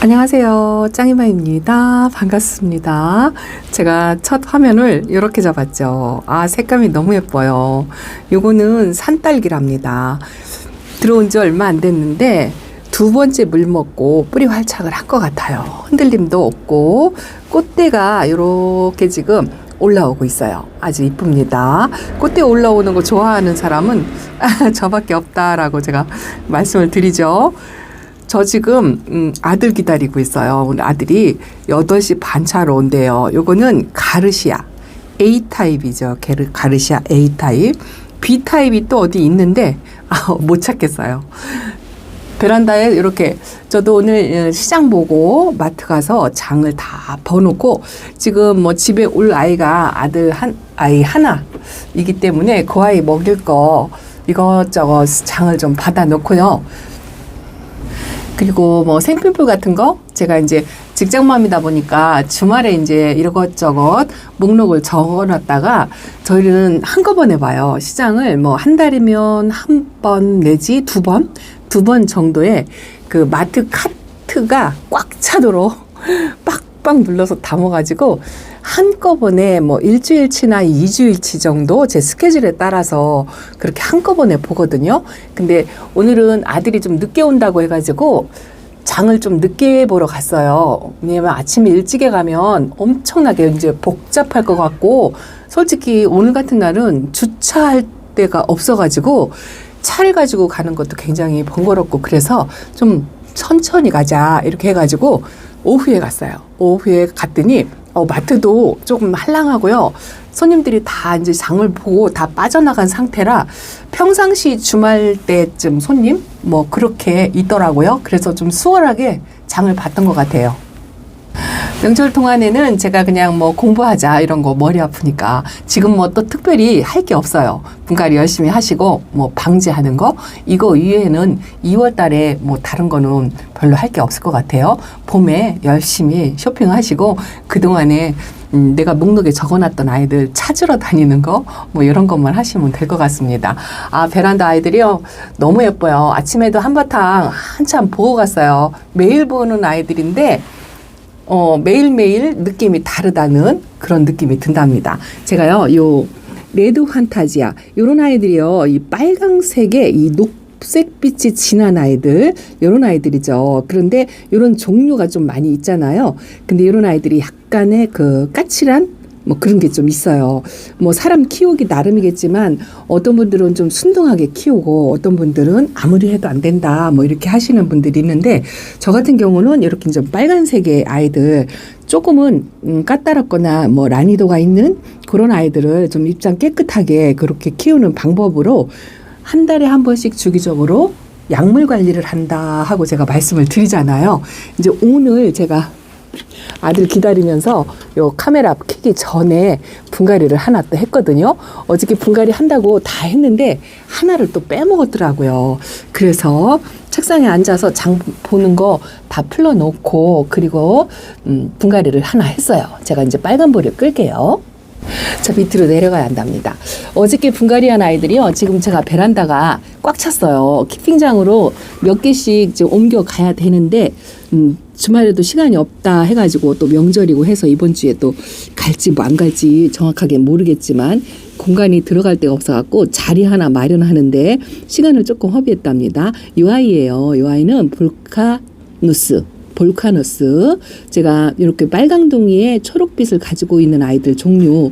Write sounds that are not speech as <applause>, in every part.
안녕하세요. 짱이마입니다. 반갑습니다. 제가 첫 화면을 이렇게 잡았죠. 아, 색감이 너무 예뻐요. 요거는 산딸기랍니다. 들어온 지 얼마 안 됐는데 두 번째 물 먹고 뿌리 활착을 한 것 같아요. 흔들림도 없고 꽃대가 이렇게 지금 올라오고 있어요. 아주 이쁩니다. 꽃대 올라오는 거 좋아하는 사람은 <laughs> 저밖에 없다라고 제가 말씀을 드리죠. 저 지금 음, 아들 기다리고 있어요. 오늘 아들이 8시 반 차로 온대요. 요거는 가르시아 A타입이죠. 게르- 가르시아 A타입. B타입이 또 어디 있는데 아, <laughs> 못 찾겠어요. 베란다에 이렇게 저도 오늘 어, 시장 보고 마트 가서 장을 다 버놓고 지금 뭐 집에 올 아이가 아들 한 아이 하나이기 때문에 그 아이 먹일 거 이것저것 장을 좀 받아 놓고요. 그리고 뭐 생필품 같은 거 제가 이제 직장맘이다 보니까 주말에 이제 이것저것 목록을 적어놨다가 저희는 한꺼번에 봐요. 시장을 뭐 한 달이면 한 번 내지 두 번, 두 번 정도의 그 마트 카트가 꽉 차도록 <laughs> 빡빡 눌러서 담아가지고 한꺼번에 뭐 일주일치나 이주일치 정도 제 스케줄에 따라서 그렇게 한꺼번에 보거든요. 근데 오늘은 아들이 좀 늦게 온다고 해가지고 장을 좀 늦게 보러 갔어요. 왜냐면 아침에 일찍에 가면 엄청나게 이제 복잡할 것 같고 솔직히 오늘 같은 날은 주차할 데가 없어가지고 차를 가지고 가는 것도 굉장히 번거롭고 그래서 좀 천천히 가자 이렇게 해가지고 오후에 갔어요. 오후에 갔더니 어, 마트도 조금 한량하고요. 손님들이 다 이제 장을 보고 다 빠져나간 상태라 평상시 주말 때쯤 손님 뭐 그렇게 있더라고요. 그래서 좀 수월하게 장을 봤던 것 같아요. 명절 동안에는 제가 그냥 뭐 공부하자 이런 거 머리 아프니까 지금 뭐 또 특별히 할 게 없어요. 분갈이 열심히 하시고 뭐 방지하는 거 이거 이외에는 2월 달에 뭐 다른 거는 별로 할 게 없을 것 같아요. 봄에 열심히 쇼핑하시고 그동안에 음, 내가 목록에 적어놨던 아이들 찾으러 다니는 거, 뭐 이런 것만 하시면 될 것 같습니다. 아, 베란다 아이들이요. 너무 예뻐요. 아침에도 한바탕 한참 보고 갔어요. 매일 보는 아이들인데, 어, 매일매일 느낌이 다르다는 그런 느낌이 든답니다. 제가요, 요, 레드 환타지아, 요런 아이들이요, 이 빨강색의 이 녹색빛이 진한 아이들, 요런 아이들이죠. 그런데 요런 종류가 좀 많이 있잖아요. 근데 요런 아이들이 약간의 그 까칠한 뭐 그런 게 좀 있어요. 뭐 사람 키우기 나름이겠지만 어떤 분들은 좀 순둥하게 키우고 어떤 분들은 아무리 해도 안 된다 뭐 이렇게 하시는 분들이 있는데 저 같은 경우는 이렇게 좀 빨간색의 아이들 조금은 음, 까다롭거나 뭐 난이도가 있는 그런 아이들을 좀 입장 깨끗하게 그렇게 키우는 방법으로 한 달에 한 번씩 주기적으로 약물 관리를 한다 하고 제가 말씀을 드리잖아요. 이제 오늘 제가 아들 기다리면서 요 카메라 켜기 전에 분갈이를 하나 또 했거든요. 어저께 분갈이 한다고 다 했는데 하나를 또 빼먹었더라고요. 그래서 책상에 앉아서 장 보는 거 다 풀어놓고 그리고 음, 분갈이를 하나 했어요. 제가 이제 빨간불을 끌게요. 저 밑으로 내려가야 한답니다. 어저께 분갈이한 아이들이요. 지금 제가 베란다가 꽉 찼어요. 키핑장으로 몇 개씩 이제 옮겨 가야 되는데, 음, 주말에도 시간이 없다 해가지고 또 명절이고 해서 이번 주에 또 갈지 뭐 안 갈지 정확하게 모르겠지만 공간이 들어갈 데가 없어갖고 자리 하나 마련하는데 시간을 조금 허비했답니다. 이 아이예요. 이 아이는 볼카누스. 볼카너스 제가 이렇게 빨강둥이에 초록빛을 가지고 있는 아이들 종류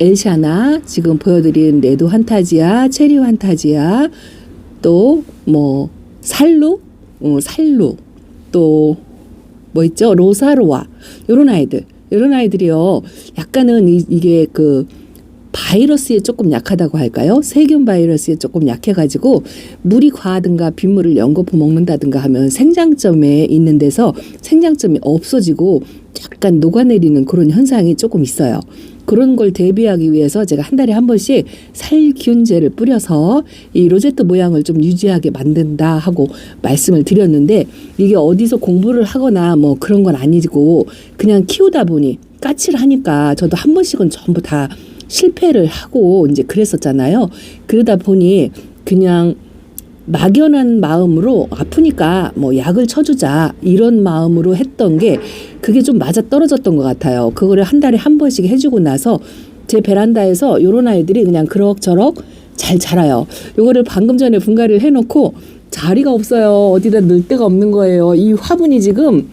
엘샤나 지금 보여드린 레드 환타지아 체리 환타지아 또 뭐 살루 어, 살루 또 뭐 있죠 로사로아 요런 아이들 요런 아이들이요 약간은 이, 이게 그 바이러스에 조금 약하다고 할까요? 세균 바이러스에 조금 약해가지고 물이 과하든가 빗물을 연거푸 먹는다든가 하면 생장점에 있는 데서 생장점이 없어지고 약간 녹아내리는 그런 현상이 조금 있어요. 그런 걸 대비하기 위해서 제가 한 달에 한 번씩 살균제를 뿌려서 이 로제트 모양을 좀 유지하게 만든다 하고 말씀을 드렸는데 이게 어디서 공부를 하거나 뭐 그런 건 아니고 그냥 키우다 보니 까칠하니까 저도 한 번씩은 전부 다 실패를 하고 이제 그랬었잖아요. 그러다 보니 그냥 막연한 마음으로 아프니까 뭐 약을 쳐주자 이런 마음으로 했던 게 그게 좀 맞아 떨어졌던 것 같아요. 그거를 한 달에 한 번씩 해주고 나서 제 베란다에서 요런 아이들이 그냥 그럭저럭 잘 자라요. 요거를 방금 전에 분갈이를 해놓고 자리가 없어요. 어디다 넣을 데가 없는 거예요. 이 화분이 지금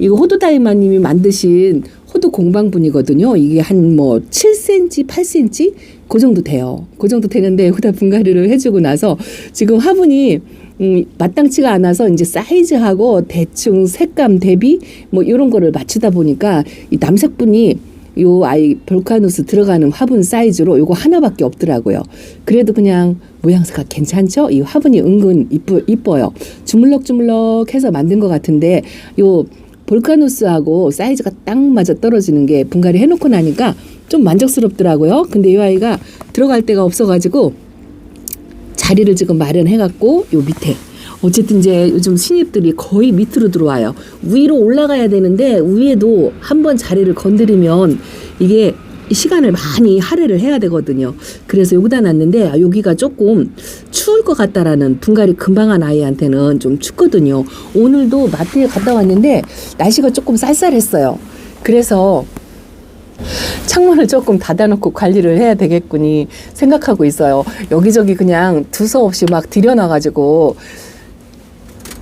이거 호두다이마님이 만드신 호두 공방분이거든요. 이게 한 뭐 7cm, 8cm 그 정도 돼요. 그 정도 되는데 여기다 분갈이를 해주고 나서 지금 화분이 음, 마땅치가 않아서 이제 사이즈하고 대충 색감 대비 뭐 이런 거를 맞추다 보니까 이 남색분이 요 아이 볼카누스 들어가는 화분 사이즈로 요거 하나밖에 없더라고요. 그래도 그냥 모양새가 괜찮죠? 이 화분이 은근 이쁘, 이뻐요. 주물럭주물럭 해서 만든 것 같은데 요 볼카누스하고 사이즈가 딱 맞아 떨어지는 게 분갈이 해놓고 나니까 좀 만족스럽더라고요. 근데 이 아이가 들어갈 데가 없어가지고 자리를 지금 마련해갖고 요 밑에 어쨌든 이제 요즘 신입들이 거의 밑으로 들어와요. 위로 올라가야 되는데 위에도 한 번 자리를 건드리면 이게 시간을 많이 할애를 해야 되거든요. 그래서 여기다 놨는데 아, 여기가 조금 추울 것 같다라는 분갈이 금방 한 아이한테는 좀 춥거든요. 오늘도 마트에 갔다 왔는데 날씨가 조금 쌀쌀했어요. 그래서 창문을 조금 닫아놓고 관리를 해야 되겠군이 생각하고 있어요. 여기저기 그냥 두서없이 막 들여놔가지고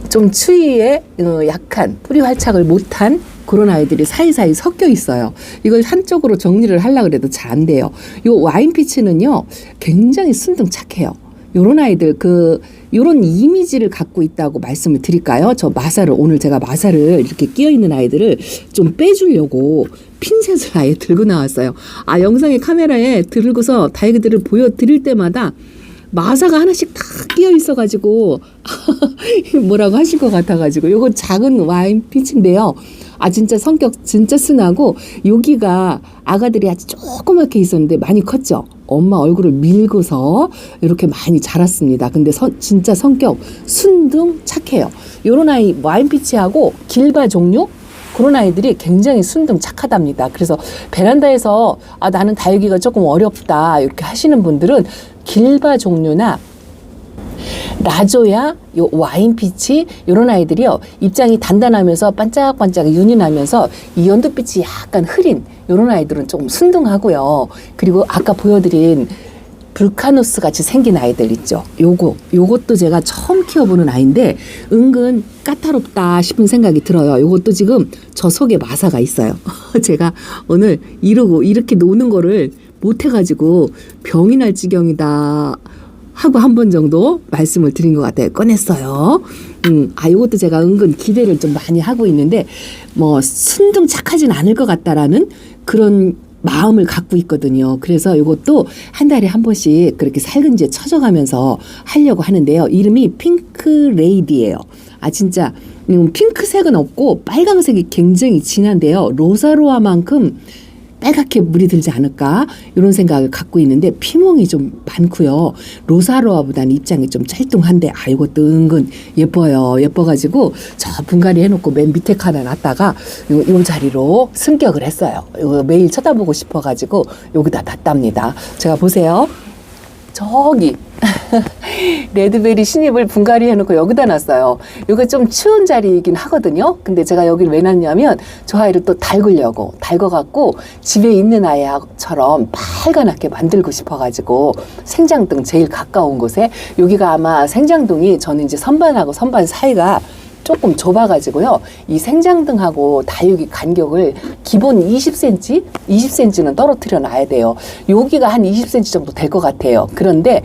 좀 추위에 어, 약한 뿌리 활착을 못한 그런 아이들이 사이사이 섞여 있어요. 이걸 한쪽으로 정리를 하려고 그래도 잘 안 돼요. 요 와인 피치는요, 굉장히 순둥 착해요. 요런 아이들 그 요런 이미지를 갖고 있다고 말씀을 드릴까요? 저 마사를 오늘 제가 마사를 이렇게 끼어 있는 아이들을 좀 빼주려고 핀셋을 아예 들고 나왔어요. 아 영상에 카메라에 들고서 다이그들을 보여드릴 때마다 마사가 하나씩 다 끼어 있어가지고 <laughs> 뭐라고 하실 것 같아가지고 요거 작은 와인 피치인데요. 아 진짜 성격 진짜 순하고 여기가 아가들이 아주 조그맣게 있었는데 많이 컸죠. 엄마 얼굴을 밀고서 이렇게 많이 자랐습니다. 근데 선- 진짜 성격 순둥 착해요. 요런 아이 와인 피치하고 길바 종류 그런 아이들이 굉장히 순둥 착하답니다. 그래서 베란다에서 아 나는 다육이가 조금 어렵다 이렇게 하시는 분들은 길바 종류나 라조야, 요 와인 피치 요런 아이들이요 입장이 단단하면서 반짝반짝 윤이 나면서 이 연두빛이 약간 흐린 요런 아이들은 조금 순둥하고요. 그리고 아까 보여드린 불카누스 같이 생긴 아이들 있죠. 요거 요것도 제가 처음 키워보는 아이인데 은근 까다롭다 싶은 생각이 들어요. 요것도 지금 저 속에 마사가 있어요. <laughs> 제가 오늘 이러고 이렇게 노는 거를 못 해가지고 병이 날 지경이다. 하고 한 번 정도 말씀을 드린 것 같아요. 꺼냈어요. 음, 아, 요것도 제가 은근 기대를 좀 많이 하고 있는데, 뭐, 순둥 착하진 않을 것 같다라는 그런 마음을 갖고 있거든요. 그래서 이것도 한 달에 한 번씩 그렇게 살근지에 쳐져가면서 하려고 하는데요. 이름이 핑크 레이디예요. 아, 진짜, 음, 핑크색은 없고 빨강색이 굉장히 진한데요. 로사로아만큼 빨갛게 물이 들지 않을까 이런 생각을 갖고 있는데 피멍이 좀 많고요. 로사로아보다는 입장이 좀 짤뚱한데 아 이것도 은근 예뻐요. 예뻐가지고 저 분갈이 해놓고 맨 밑에 칸에 놨다가 요, 요 자리로 승격을 했어요. 이거 매일 쳐다보고 싶어가지고 여기다 놨답니다. 제가 보세요. 저기 <laughs> 레드베리 신입을 분갈이 해놓고 여기다 놨어요. 이거 좀 추운 자리이긴 하거든요. 근데 제가 여기를 왜 놨냐면 저 아이를 또 달구려고 달궈갖고 집에 있는 아이처럼 빨간하게 만들고 싶어가지고 생장동 제일 가까운 곳에 여기가 아마 생장동이 저는 이제 선반하고 선반 사이가 조금 좁아가지고요. 이 생장등하고 다육이 간격을 기본 20cm, 20cm는 떨어뜨려 놔야 돼요. 여기가 한 20cm 정도 될 것 같아요. 그런데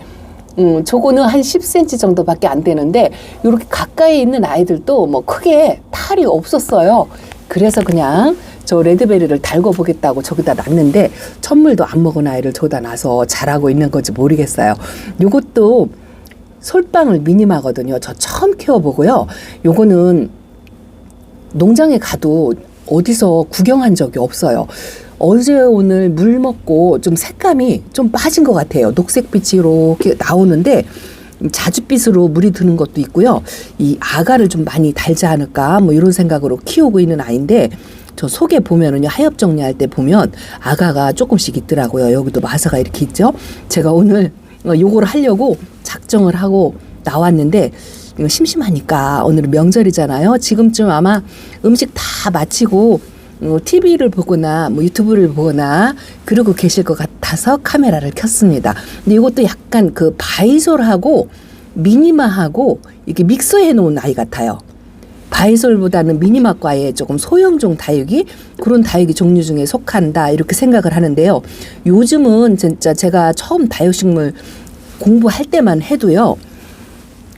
음, 저거는 한 10cm 정도밖에 안 되는데 이렇게 가까이 있는 아이들도 뭐 크게 탈이 없었어요. 그래서 그냥 저 레드베리를 달궈 보겠다고 저기다 놨는데 천물도 안 먹은 아이를 저기다 놔서 잘하고 있는 건지 모르겠어요. 요것도 솔방울 미니마거든요. 저 처음 키워보고요. 요거는 농장에 가도 어디서 구경한 적이 없어요. 어제 오늘 물 먹고 좀 색감이 좀 빠진 것 같아요. 녹색빛이 이렇게 나오는데 자줏빛으로 물이 드는 것도 있고요. 이 아가를 좀 많이 달지 않을까 뭐 이런 생각으로 키우고 있는 아이인데 저 속에 보면은요 하엽 정리할 때 보면 아가가 조금씩 있더라고요. 여기도 마사가 이렇게 있죠. 제가 오늘 어, 요거를 하려고 작정을 하고 나왔는데 심심하니까 오늘은 명절이잖아요. 지금쯤 아마 음식 다 마치고 어, TV를 보거나 뭐 유튜브를 보거나 그러고 계실 것 같아서 카메라를 켰습니다. 근데 이것도 약간 그 바이솔하고 미니마하고 이렇게 믹서해 놓은 아이 같아요. 바이솔보다는 미니마과의 조금 소형종 다육이 그런 다육이 종류 중에 속한다 이렇게 생각을 하는데요. 요즘은 진짜 제가 처음 다육식물 공부할 때만 해도요.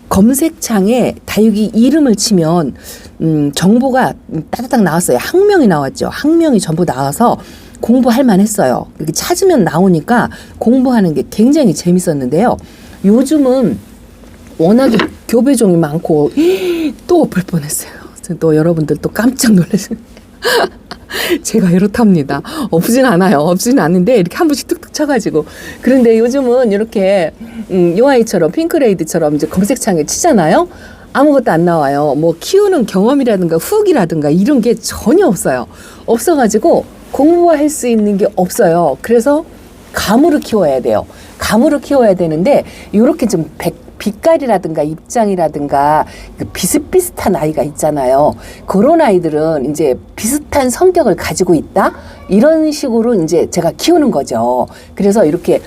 검색창에 다육이 이름을 치면 음, 정보가 따닥딱 나왔어요. 학명이 나왔죠. 학명이 전부 나와서 공부할 만했어요. 이렇게 찾으면 나오니까 공부하는 게 굉장히 재밌었는데요. 요즘은 워낙에 교배종이 많고 또 엎을 뻔했어요. 또 여러분들 또 깜짝 놀라세요. <laughs> 제가 이렇답니다. 없진 않아요. 없진 않는데 이렇게 한 번씩 뚝뚝 쳐가지고 그런데 요즘은 이렇게 음, 요 아이처럼 핑크레이드처럼 이제 검색창에 치잖아요. 아무것도 안 나와요. 뭐 키우는 경험이라든가 후기라든가 이런 게 전혀 없어요. 없어가지고 공부할 수 있는 게 없어요. 그래서 감으로 키워야 돼요. 감으로 키워야 되는데 이렇게 좀 백, 빛깔이라든가 입장이라든가 그 비슷비슷한 아이가 있잖아요. 그런 아이들은 이제 비슷한 성격을 가지고 있다 이런 식으로 이제 제가 키우는 거죠. 그래서 이렇게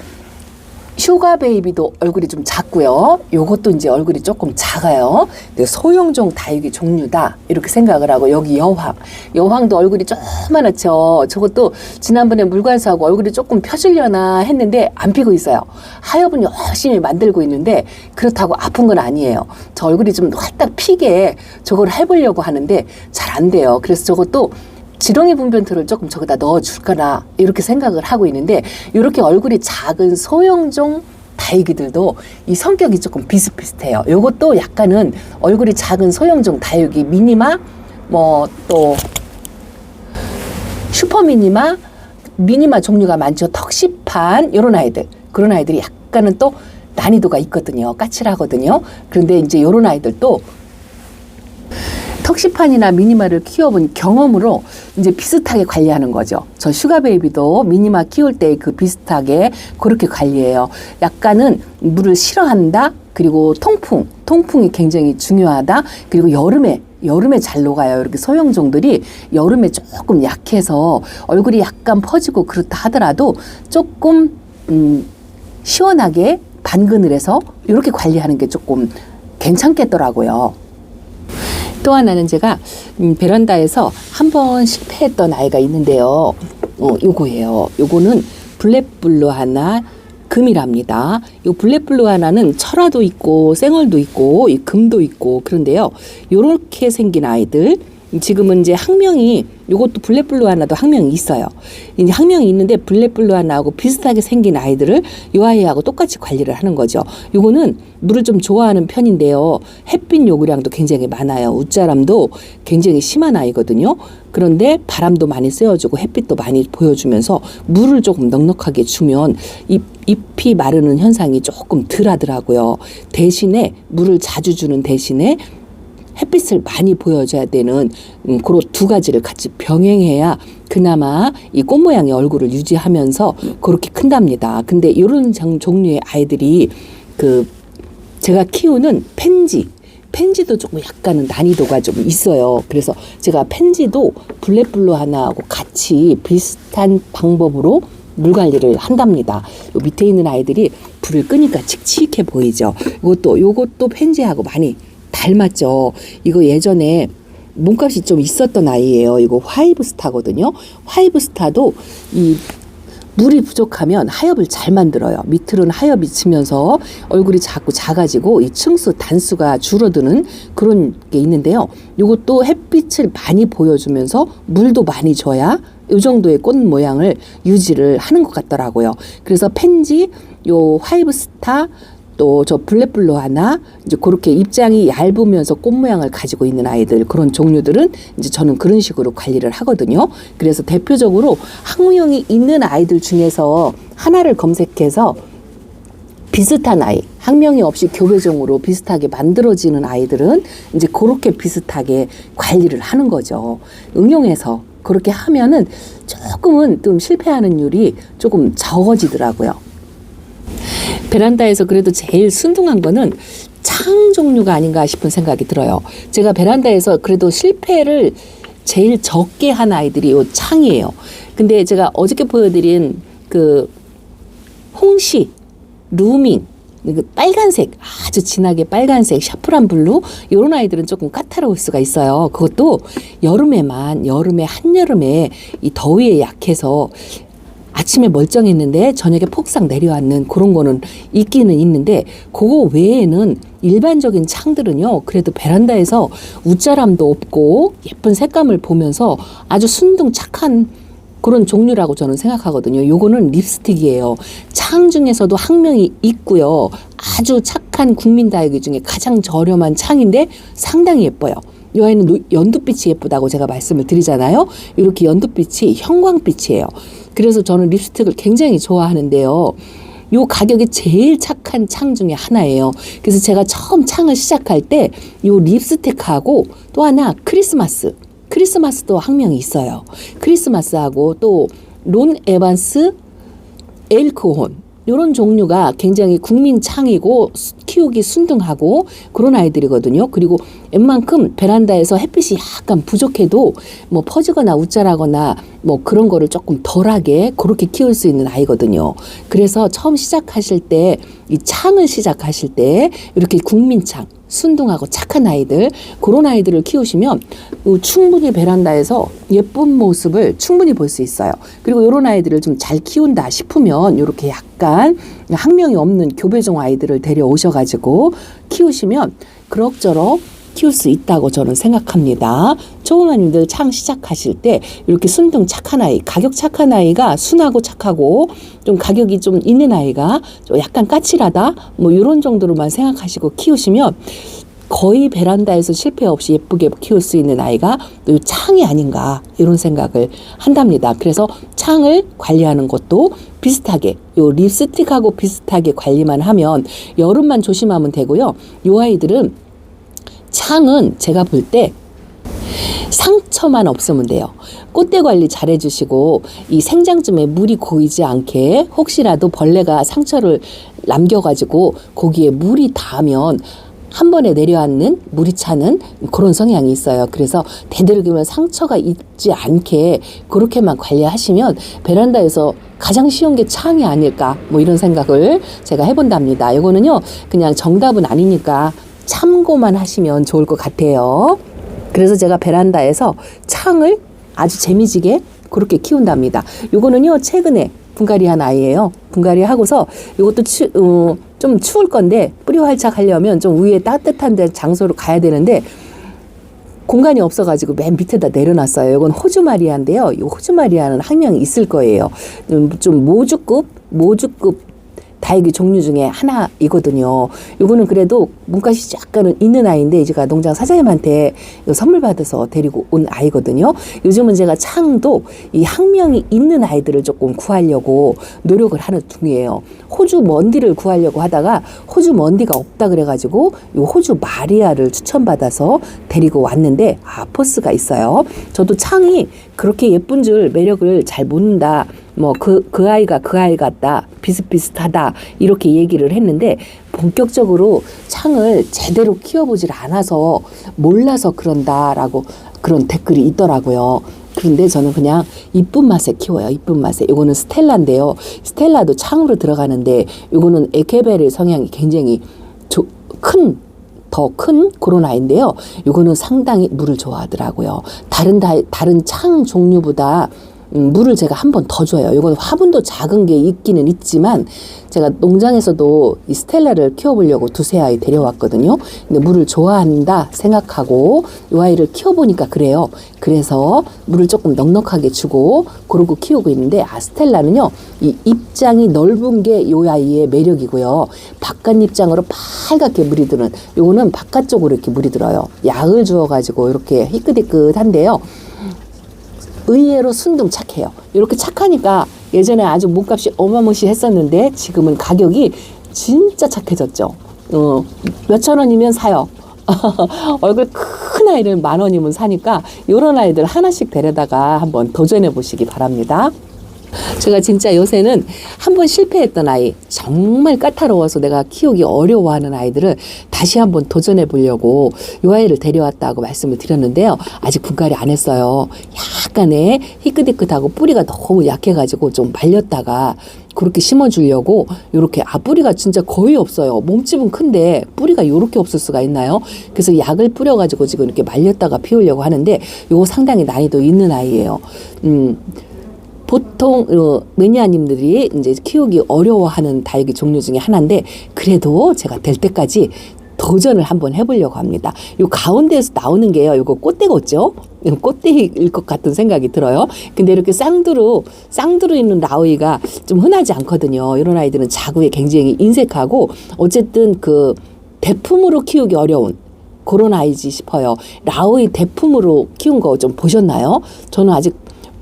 슈가 베이비도 얼굴이 좀 작고요. 요것도 이제 얼굴이 조금 작아요. 소형종 다육이 종류다. 이렇게 생각을 하고 여기 여황. 여황도 얼굴이 조그만하죠. 저것도 지난번에 물관사하고 얼굴이 조금 펴지려나 했는데 안 피고 있어요. 하엽은 열심히 만들고 있는데 그렇다고 아픈 건 아니에요. 저 얼굴이 좀 활딱 피게 저걸 해보려고 하는데 잘 안 돼요. 그래서 저것도 지렁이 분변토를 조금 저기다 넣어줄까나 이렇게 생각을 하고 있는데 이렇게 얼굴이 작은 소형종 다육이들도 이 성격이 조금 비슷비슷해요. 요것도 약간은 얼굴이 작은 소형종 다육이 미니마 뭐 또 슈퍼 미니마 미니마 종류가 많죠. 턱시판 이런 아이들 그런 아이들이 약간은 또 난이도가 있거든요. 까칠하거든요. 그런데 이제 이런 아이들도 턱시판이나 미니마를 키워본 경험으로 이제 비슷하게 관리하는 거죠. 저 슈가 베이비도 미니마 키울 때 그 비슷하게 그렇게 관리해요. 약간은 물을 싫어한다. 그리고 통풍, 통풍이 굉장히 중요하다. 그리고 여름에 여름에 잘 녹아요. 이렇게 소형종들이 여름에 조금 약해서 얼굴이 약간 퍼지고 그렇다 하더라도 조금 음, 시원하게 반그늘에서 이렇게 관리하는 게 조금 괜찮겠더라고요. 또 하나는 제가 음, 베란다에서 한 번 실패했던 아이가 있는데요. 어, 요거예요. 요거는 블랙블루 하나 금이랍니다. 요 블랙블루 하나는 철화도 있고 생얼도 있고 이 금도 있고 그런데요. 요렇게 생긴 아이들 지금은 이제 학명이 요것도 블랙블루 하나도 학명이 있어요. 이제 학명이 있는데 블랙블루 하나하고 비슷하게 생긴 아이들을 요 아이하고 똑같이 관리를 하는 거죠. 요거는 물을 좀 좋아하는 편인데요. 햇빛 요구량도 굉장히 많아요. 웃자람도 굉장히 심한 아이거든요. 그런데 바람도 많이 쐬어주고 햇빛도 많이 보여주면서 물을 조금 넉넉하게 주면 잎, 잎이 마르는 현상이 조금 덜 하더라고요. 대신에 물을 자주 주는 대신에 햇빛을 많이 보여줘야 되는 음, 그런 두 가지를 같이 병행해야 그나마 이 꽃 모양의 얼굴을 유지하면서 그렇게 큰답니다. 근데 이런 종류의 아이들이 그 제가 키우는 펜지 펜지도 조금 약간은 난이도가 좀 있어요. 그래서 제가 펜지도 블랙블루 하나하고 같이 비슷한 방법으로 물 관리를 한답니다. 요 밑에 있는 아이들이 불을 끄니까 칙칙해 보이죠. 이것도 요것도 펜지하고 많이 닮았죠. 이거 예전에 몸값이 좀 있었던 아이예요. 이거 화이브 스타거든요. 화이브 스타도 이 물이 부족하면 하엽을 잘 만들어요. 밑으로는 하엽이 치면서 얼굴이 자꾸 작아지고 이 층수 단수가 줄어드는 그런 게 있는데요. 이것도 햇빛을 많이 보여주면서 물도 많이 줘야 이 정도의 꽃 모양을 유지를 하는 것 같더라고요. 그래서 펜지, 요 화이브 스타, 또 저 블랙블루 하나 이제 그렇게 입장이 얇으면서 꽃 모양을 가지고 있는 아이들 그런 종류들은 이제 저는 그런 식으로 관리를 하거든요. 그래서 대표적으로 항우형이 있는 아이들 중에서 하나를 검색해서 비슷한 아이, 학명이 없이 교배종으로 비슷하게 만들어지는 아이들은 이제 그렇게 비슷하게 관리를 하는 거죠. 응용해서 그렇게 하면은 조금은 좀 실패하는 율이 조금 적어지더라고요. 베란다에서 그래도 제일 순둥한 거는 창 종류가 아닌가 싶은 생각이 들어요. 제가 베란다에서 그래도 실패를 제일 적게 한 아이들이 요 창이에요. 근데 제가 어저께 보여드린 그 홍시, 루밍, 그 빨간색 아주 진하게 빨간색 샤프란 블루 이런 아이들은 조금 까다로울 수가 있어요. 그것도 여름에만 여름에 한 여름에 이 더위에 약해서 아침에 멀쩡했는데 저녁에 폭삭 내려앉는 그런 거는 있기는 있는데 그거 외에는 일반적인 창들은요 그래도 베란다에서 웃자람도 없고 예쁜 색감을 보면서 아주 순둥 착한 그런 종류라고 저는 생각하거든요. 요거는 립스틱이에요. 창 중에서도 학명이 있고요. 아주 착한 국민 다육이 중에 가장 저렴한 창인데 상당히 예뻐요. 이 아이는 노- 연두빛이 예쁘다고 제가 말씀을 드리잖아요. 이렇게 연두빛이 형광빛이에요. 그래서 저는 립스틱을 굉장히 좋아하는데요. 요 가격이 제일 착한 창 중에 하나예요. 그래서 제가 처음 창을 시작할 때 요 립스틱하고 또 하나 크리스마스. 크리스마스도 학명이 있어요. 크리스마스하고 또 론 에반스 엘크혼 이런 종류가 굉장히 국민 창이고 수- 키우기 순둥하고 그런 아이들이거든요. 그리고 웬만큼 베란다에서 햇빛이 약간 부족해도 뭐 퍼지거나 웃자라거나 뭐 그런 거를 조금 덜하게 그렇게 키울 수 있는 아이거든요. 그래서 처음 시작하실 때 이 창을 시작하실 때 이렇게 국민창 순둥하고 착한 아이들 그런 아이들을 키우시면 어, 충분히 베란다에서 예쁜 모습을 충분히 볼 수 있어요. 그리고 이런 아이들을 좀 잘 키운다 싶으면 이렇게 약간 학명이 없는 교배종 아이들을 데려오셔가지고 키우시면 그럭저럭 키울 수 있다고 저는 생각합니다. 초보마님들 창 시작하실 때 이렇게 순둥 착한 아이, 가격 착한 아이가 순하고 착하고 좀 가격이 좀 있는 아이가 좀 약간 까칠하다 뭐 이런 정도로만 생각하시고 키우시면 거의 베란다에서 실패 없이 예쁘게 키울 수 있는 아이가 또 창이 아닌가 이런 생각을 한답니다. 그래서 창을 관리하는 것도 비슷하게 요 립스틱하고 비슷하게 관리만 하면 여름만 조심하면 되고요. 요 아이들은 창은 제가 볼 때 상처만 없으면 돼요. 꽃대 관리 잘 해주시고 이 생장쯤에 물이 고이지 않게 혹시라도 벌레가 상처를 남겨가지고 거기에 물이 닿으면 한 번에 내려앉는 물이 차는 그런 성향이 있어요. 그래서 되도록이면 상처가 있지 않게 그렇게만 관리하시면 베란다에서 가장 쉬운 게 창이 아닐까 뭐 이런 생각을 제가 해본답니다. 이거는요 그냥 정답은 아니니까 참고만 하시면 좋을 것 같아요. 그래서 제가 베란다에서 창을 아주 재미지게 그렇게 키운답니다. 요거는요 최근에 분갈이 한 아이예요. 분갈이 하고서 이것도 추, 어, 좀 추울 건데 뿌리 활착하려면 좀 위에 따뜻한 데 장소로 가야 되는데 공간이 없어가지고 맨 밑에다 내려놨어요. 이건 호주 마리아인데요. 이 호주 마리아는 학명이 있을 거예요. 좀, 좀 모주급, 모주급 다육이 종류 중에 하나이거든요. 요거는 그래도 몸값이 약간은 있는 아이인데 제가 농장 사장님한테 선물 받아서 데리고 온 아이거든요. 요즘은 제가 창도 이 학명이 있는 아이들을 조금 구하려고 노력을 하는 중이에요. 호주 먼디를 구하려고 하다가 호주 먼디가 없다 그래가지고 요 호주 마리아를 추천받아서 데리고 왔는데 아 포스가 있어요. 저도 창이 그렇게 예쁜 줄 매력을 잘 모른다. 뭐 그 그 아이가 그 아이 같다 비슷비슷하다 이렇게 얘기를 했는데 본격적으로 창을 제대로 키워보질 않아서 몰라서 그런다라고 그런 댓글이 있더라고요. 그런데 저는 그냥 이쁜 맛에 키워요. 이쁜 맛에. 이거는 스텔라인데요. 스텔라도 창으로 들어가는데 이거는 에케베르 성향이 굉장히 조, 큰 더 큰 그런 아이인데요. 이거는 상당히 물을 좋아하더라고요. 다른 다, 다른 창 종류보다 음, 물을 제가 한 번 더 줘요. 이건 화분도 작은 게 있기는 있지만 제가 농장에서도 이 스텔라를 키워보려고 두세 아이 데려왔거든요. 근데 물을 좋아한다 생각하고 이 아이를 키워보니까 그래요. 그래서 물을 조금 넉넉하게 주고 그러고 키우고 있는데 아 스텔라는요 이 입장이 넓은 게 이 아이의 매력이고요. 바깥 입장으로 빨갛게 물이 드는 요거는 바깥쪽으로 이렇게 물이 들어요. 약을 주어가지고 이렇게 희끗희끗한데요. 의외로 순둥 착해요. 이렇게 착하니까 예전에 아주 몸값이 어마무시했었는데 지금은 가격이 진짜 착해졌죠. 어, 몇천 원이면 사요. <laughs> 얼굴 큰 아이를 만 원이면 사니까 이런 아이들 하나씩 데려다가 한번 도전해 보시기 바랍니다. 제가 진짜 요새는 한 번 실패했던 아이, 정말 까다로워서 내가 키우기 어려워하는 아이들을 다시 한번 도전해 보려고 이 아이를 데려왔다고 말씀을 드렸는데요. 아직 분갈이 안 했어요. 약간의 희끗희끗하고 뿌리가 너무 약해가지고 좀 말렸다가 그렇게 심어주려고 요렇게 아 뿌리가 진짜 거의 없어요. 몸집은 큰데 뿌리가 요렇게 없을 수가 있나요? 그래서 약을 뿌려가지고 지금 이렇게 말렸다가 피우려고 하는데 요거 상당히 난이도 있는 아이예요. 음. 보통 어, 매니아님들이 이제 키우기 어려워하는 다육이 종류 중에 하나인데 그래도 제가 될 때까지 도전을 한번 해보려고 합니다. 요 가운데에서 나오는 게요. 요거 꽃대고죠. 꽃대일 것 같은 생각이 들어요. 근데 이렇게 쌍두루 쌍두루 있는 라우이가 좀 흔하지 않거든요. 이런 아이들은 자구에 굉장히 인색하고 어쨌든 그 대품으로 키우기 어려운 그런 아이지 싶어요. 라우이 대품으로 키운 거 좀 보셨나요? 저는 아직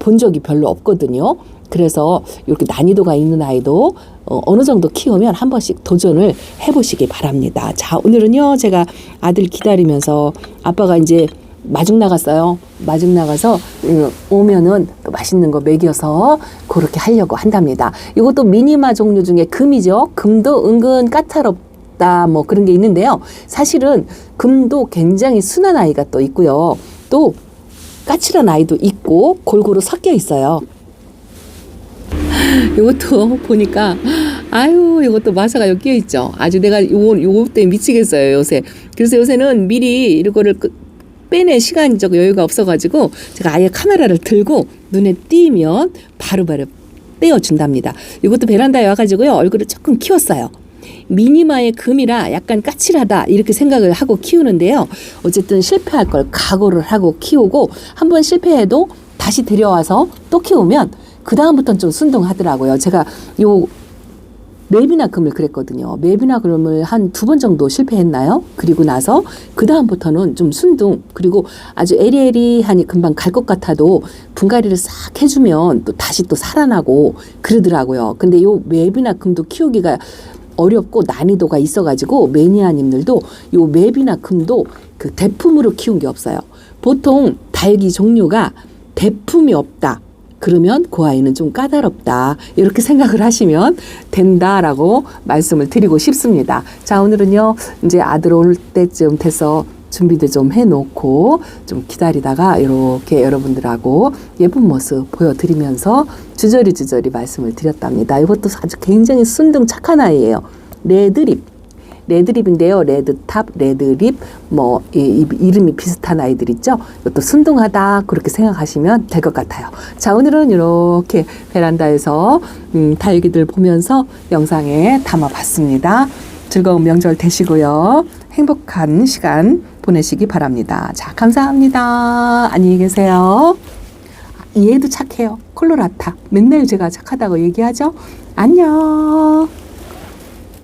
본 적이 별로 없거든요. 그래서 이렇게 난이도가 있는 아이도 어, 어느 정도 키우면 한 번씩 도전을 해보시기 바랍니다. 자, 오늘은요, 제가 아들 기다리면서 아빠가 이제 마중 나갔어요. 마중 나가서 음, 오면은 또 맛있는 거 먹여서 그렇게 하려고 한답니다. 이것도 미니마 종류 중에 금이죠. 금도 은근 까탈없다 뭐 그런 게 있는데요. 사실은 금도 굉장히 순한 아이가 또 있고요. 또 까칠한 아이도 있고 골고루 섞여 있어요. 이것도 보니까 아유 이것도 마사가 여기 있죠. 아주 내가 요거 때문에 미치겠어요 요새. 그래서 요새는 미리 이거를 그- 빼낼 시간적 여유가 없어가지고 제가 아예 카메라를 들고 눈에 띄면 바로바로 떼어준답니다. 이것도 베란다에 와가지고요 얼굴을 조금 키웠어요. 미니마의 금이라 약간 까칠하다 이렇게 생각을 하고 키우는데요. 어쨌든 실패할 걸 각오를 하고 키우고 한번 실패해도 다시 들여와서 또 키우면 그 다음부터는 좀 순둥하더라고요. 제가 요 맵이나 금을 그랬거든요. 맵이나 금을 한 두 번 정도 실패했나요? 그리고 나서 그 다음부터는 좀 순둥 그리고 아주 에리에리하니 금방 갈 것 같아도 분갈이를 싹 해주면 또 다시 또 살아나고 그러더라고요. 근데 요 맵이나 금도 키우기가 어렵고 난이도가 있어가지고 매니아님들도 요 맵이나 금도 그 대품으로 키운 게 없어요. 보통 다육이 종류가 대품이 없다. 그러면 그 아이는 좀 까다롭다. 이렇게 <laughs> 생각을 하시면 된다라고 말씀을 드리고 싶습니다. 자, 오늘은요, 이제 아들 올 때쯤 돼서 준비도 좀 해놓고 좀 기다리다가 이렇게 여러분들하고 예쁜 모습 보여드리면서 주저리 주저리 말씀을 드렸답니다. 이것도 아주 굉장히 순둥 착한 아이예요. 레드립. 레드립인데요. 레드탑, 레드립, 뭐, 이, 이, 이름이 비슷한 아이들 있죠? 이것도 순둥하다, 그렇게 생각하시면 될 것 같아요. 자, 오늘은 이렇게 베란다에서, 음, 다육이들 보면서 영상에 담아봤습니다. 즐거운 명절 되시고요. 행복한 시간 보내시기 바랍니다. 자, 감사합니다. 안녕히 계세요. 얘도 착해요. 콜로라타. 맨날 제가 착하다고 얘기하죠? 안녕.